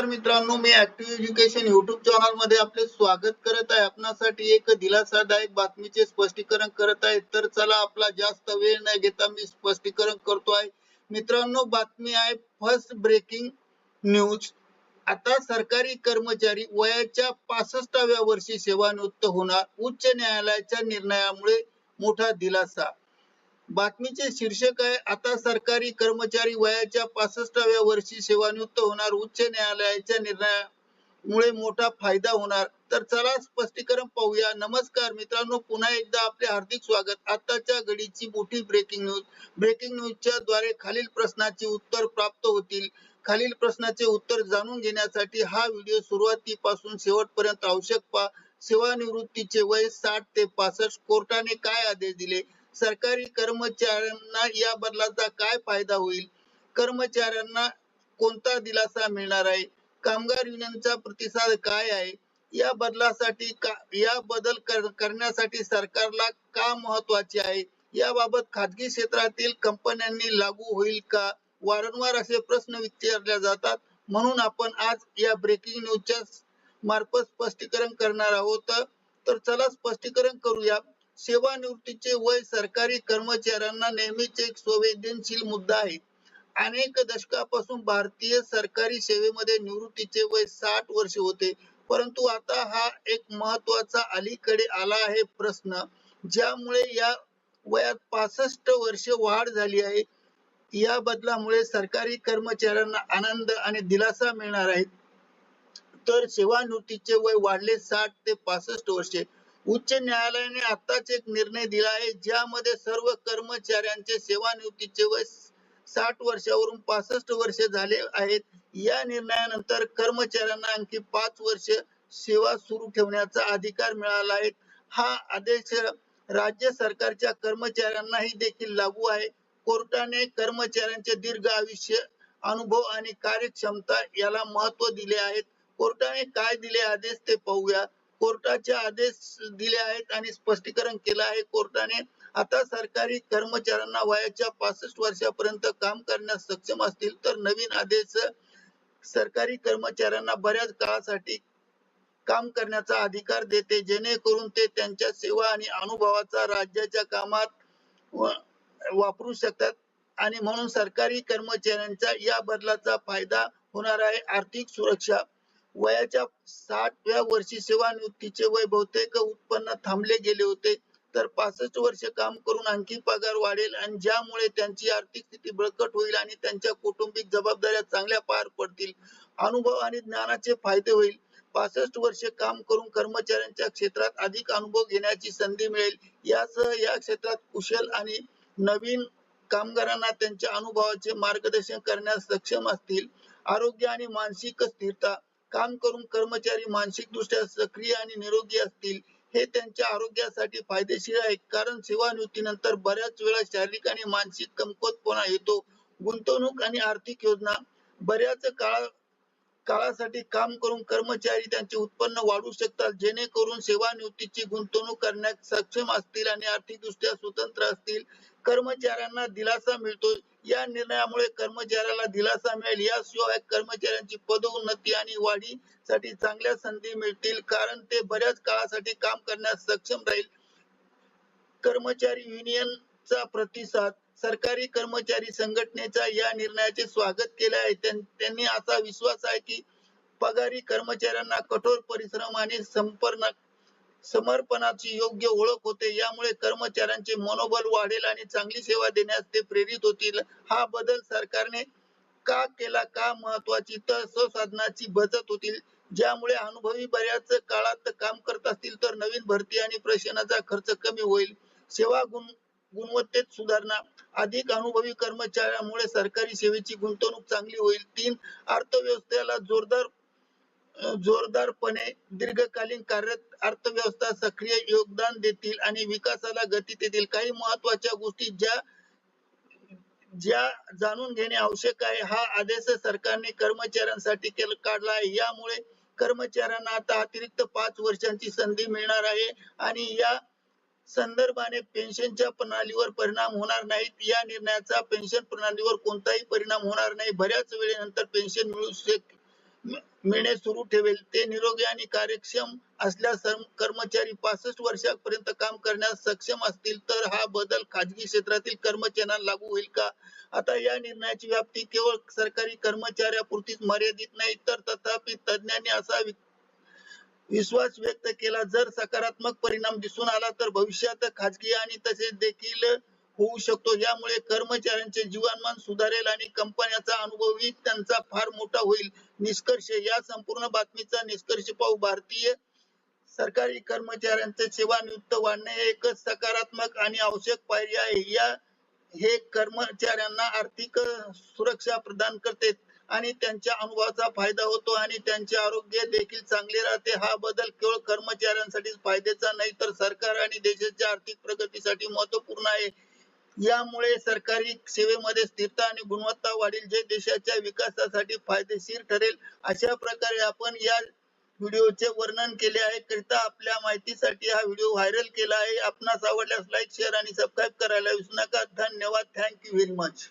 तर मित्रांनो मी ऍक्टिव्ह एज्युकेशन युट्यूब चॅनलमध्ये आपले स्वागत करत आहे. आपणासाठी एक दिलासादायक बातमीचे स्पष्टीकरण करत आहे. तर चला आपला जास्त वेळ न घेता मी स्पष्टीकरण करतो आहे. मित्रांनो बातमी आहे फर्स्ट ब्रेकिंग न्यूज आता सरकारी कर्मचारी वयाच्या पासष्टाव्या वर्षी सेवानिवृत्त होणार. उच्च न्यायालयाच्या निर्णयामुळे मोठा दिलासा. बातमीचे शीर्षक आहे आता सरकारी कर्मचारी वयाच्या पासष्टाव्या वर्षी सेवानिवृत्त होणार. उच्च न्यायालयाच्या निर्णयामुळे मोठा फायदा होणार. तर चला स्पष्टीकरण पाहूया. नमस्कार मित्रांनो पुन्हा एकदा आपले हार्दिक स्वागत. आताच्या घडीची मोठी ब्रेकिंग न्यूज ब्रेकिंग न्यूजच्या द्वारे खालील प्रश्नाची उत्तर प्राप्त होतील. खालील प्रश्नाचे उत्तर जाणून घेण्यासाठी हा व्हिडिओ सुरुवातीपासून शेवटपर्यंत आवश्यक पहा. सेवानिवृत्तीचे वय साठ ते पासष्ट. कोर्टाने काय आदेश दिले? सरकारी कर्मचाऱ्यांना या बदलाचा काय फायदा होईल? कर्मचाऱ्यांना कोणता दिलासा मिळणार आहे? कामगार युनियनचा प्रतिसाद काय आहे? या बदलासाठी का या बदल कर- करण्यासाठी सरकारला का महत्त्वाचे आहे? याबाबत खाजगी क्षेत्रातील कंपन्यांनी लागू होईल का? वारंवार असे प्रश्न विचारले जातात. म्हणून आपण आज या ब्रेकिंग न्यूजच्या मार्फत स्पष्टीकरण करणार आहोत. तर चला स्पष्टीकरण करूया. सेवानिवृत्तीचे वय सरकारी कर्मचाऱ्यांना नेहमीच एक संवेदनशील मुद्दा आहे. अनेक दशकापासून भारतीय सरकारी सेवेमध्ये निवृत्तीचे वय साठ वर्ष होते. परंतु आता हा एक महत्त्वाचा अलीकडे आला आहे प्रश्न ज्यामुळे या वयात पासष्ट वर्ष वाढ झाली आहे. या बदलामुळे सरकारी कर्मचाऱ्यांना आनंद आणि दिलासा मिळणार आहे. तर सेवानिवृत्तीचे वय वाढले साठ ते पासष्ट वर्षे. उच्च न्यायालयाने आताच एक निर्णय दिला आहे ज्यामध्ये सर्व कर्मचाऱ्यांचे सेवानिवृत्तीचे वय साठ वर्षावरून पासष्ट वर्ष झाले आहेत. या निर्णयानंतर कर्मचाऱ्यांना आणखी पाच वर्ष सेवा सुरू ठेवण्याचा अधिकार मिळाला आहे. हा आदेश राज्य सरकारच्या कर्मचाऱ्यांनाही देखील लागू आहे. कोर्टाने कर्मचाऱ्यांचे दीर्घ आयुष्य अनुभव आणि कार्यक्षमता याला महत्त्व दिले आहेत कोर्टाने काय दिले आदेश ते पाहूया. कोर्टाचे आदेश दिले आहेत आणि स्पष्टीकरण केलं आहे. कोर्टाने आता सरकारी कर्मचाऱ्यांना वयाच्या पासष्ट वर्षापर्यंत काम करण्यास सक्षम असतील तर नवीन आदेश सरकारी कर्मचाऱ्यांना बऱ्याच काळासाठी काम करण्याचा अधिकार देते. जेणेकरून ते त्यांच्या सेवा आणि अनुभवाचा राज्याच्या कामात वापरू शकतात आणि म्हणून सरकारी कर्मचाऱ्यांचा या बदलाचा फायदा होणार आहे. आर्थिक सुरक्षा वयाच्या साठव्या वर्षी सेवानिवृत्तीचे वय बहुतेक उत्पन्न थांबले गेले होते. तर पासष्ट वर्ष काम करून आणखी पगार वाढेल आणि ज्यामुळे त्यांची आर्थिक स्थिती बळकट होईल आणि त्यांच्या कौटुंबिक जबाबदाऱ्या चांगल्या पार पडतील. अनुभव आणि ज्ञानाचे फायदे होईल. पासष्ट वर्ष काम करून कर्मचाऱ्यांच्या क्षेत्रात अधिक अनुभव घेण्याची संधी मिळेल. यासह या क्षेत्रात कुशल आणि नवीन कामगारांना त्यांच्या अनुभवाचे मार्गदर्शन करण्यास सक्षम असतील. आरोग्य आणि मानसिक स्थिरता काम करून कर्मचारी मानसिक दृष्ट्या सक्रिय आणि निरोगी असतील हे त्यांच्या आरोग्यासाठी फायदेशीर आहे. कारण सेवानिवृत्तीनंतर बऱ्याच वेळा शारीरिक आणि मानसिक कमकुवतपणा येतो. गुंतवणूक आणि आर्थिक योजना बऱ्याच काळा काळासाठी काम करून कर्मचारी त्यांचे उत्पन्न वाढवू शकतात. जेणेकरून सेवानिवृत्तीची गुंतवणूक करण्यास सक्षम असतील आणि आर्थिकदृष्ट्या स्वतंत्र असतील. कर्मचाऱ्यांना दिलासा मिळतो या निर्णयामुळे कर्मचाऱ्याला दिलासा मिळेल. याशिवाय कर्मचाऱ्यांची पदोन्नती आणि वाढीसाठी चांगल्या संधी मिळतील कारण ते बऱ्याच काळासाठी काम करण्यास सक्षम राहील. कर्मचारी युनियनचा प्रतिसाद सरकारी कर्मचारी संघटनेचा या निर्णयाचे स्वागत केले आहे. त्यांनी असा विश्वास आहे की पगारी कर्मचाऱ्यांना कठोर परिश्रम आणि संपर्क समर्पणाची योग्य ओळख होते. यामुळे कर्मचाऱ्यांचे मनोबल वाढेल आणि चांगली सेवा देण्यास ते प्रेरित होतील. हा बदल सरकारने का केला? का महत्वाची? तर संसाधनाची बचत होतील. ज्यामुळे अनुभवी बऱ्याच काळात काम करत असतील तर नवीन भरती आणि प्रशिक्षणाचा खर्च कमी होईल. सेवा गुण गुणवत्तेत सुधारणा अधिक अनुभवी कर्मचाऱ्यामुळे सरकारी सेवेची गुंतवणूक चांगली होईल. तीन अर्थव्यवस्थेला जोरदार जोरदारपणे दीर्घकालीन कार्यरत अर्थव्यवस्था सक्रिय योगदान देतील आणि विकासाला गती देतील. काही महत्त्वाच्या गोष्टी ज्या ज्या जाणून घेणे आवश्यक आहे हा आदेश सरकारने कर्मचाऱ्यांसाठी काढला आहे. यामुळे कर्मचाऱ्यांना आता अतिरिक्त पाच वर्षांची संधी मिळणार आहे आणि या संदर्भाने पेन्शनच्या प्रणालीवर परिणाम होणार नाहीत. या निर्णयाचा पेन्शन प्रणालीवर कोणताही परिणाम होणार नाही. बऱ्याच वेळेनंतर पेन्शन मिळू शक मिळणे सुरू ठेवेल. ते निरोगी आणि कार्यक्षम असल्यास कर्मचारी पासष्ट वर्षापर्यंत काम करण्यास सक्षम असतील तर हा बदल खाजगी क्षेत्रातील कर्मचाऱ्यांना लागू होईल का? आता या निर्णयाची व्याप्ती केवळ सरकारी कर्मचाऱ्यापुरतीच मर्यादित नाही तर तथापि तज्ज्ञांनी असा विश्वास व्यक्त केला. जर सकारात्मक परिणाम दिसून आला तर भविष्यात खाजगी आणि तसेच देखील होऊ शकतो. यामुळे कर्मचाऱ्यांचे जीवनमान सुधारेल आणि कंपन्याचा अनुभवही त्यांचा फार मोठा होईल. निष्कर्ष या संपूर्ण बातमीचा निष्कर्ष पाहू. भारतीय सरकारी कर्मचाऱ्यांचे सेवानिवृत्त वाढणे हे एकच सकारात्मक आणि आवश्यक पायरी आहे. या हे कर्मचाऱ्यांना आर्थिक सुरक्षा प्रदान करते. आणि त्यांच्या अनुभवाचा फायदा होतो आणि त्यांचे आरोग्य देखील चांगले राहते. हा बदल केवळ कर्मचाऱ्यांसाठीच फायद्याचा नाही तर सरकार आणि देशाच्या आर्थिक प्रगतीसाठी महत्त्वपूर्ण आहे. यामुळे सरकारी सेवेमध्ये स्थिरता आणि गुणवत्ता वाढेल जे देशाच्या विकासासाठी फायदेशीर ठरेल. अशा प्रकारे आपण या व्हिडिओचे वर्णन केले आहे. करिता आपल्या माहितीसाठी हा व्हिडिओ व्हायरल केला आहे. आपणास आवडल्यास लाईक शेअर आणि सबस्क्राईब करायला विसरू नका. धन्यवाद. Thank you very much.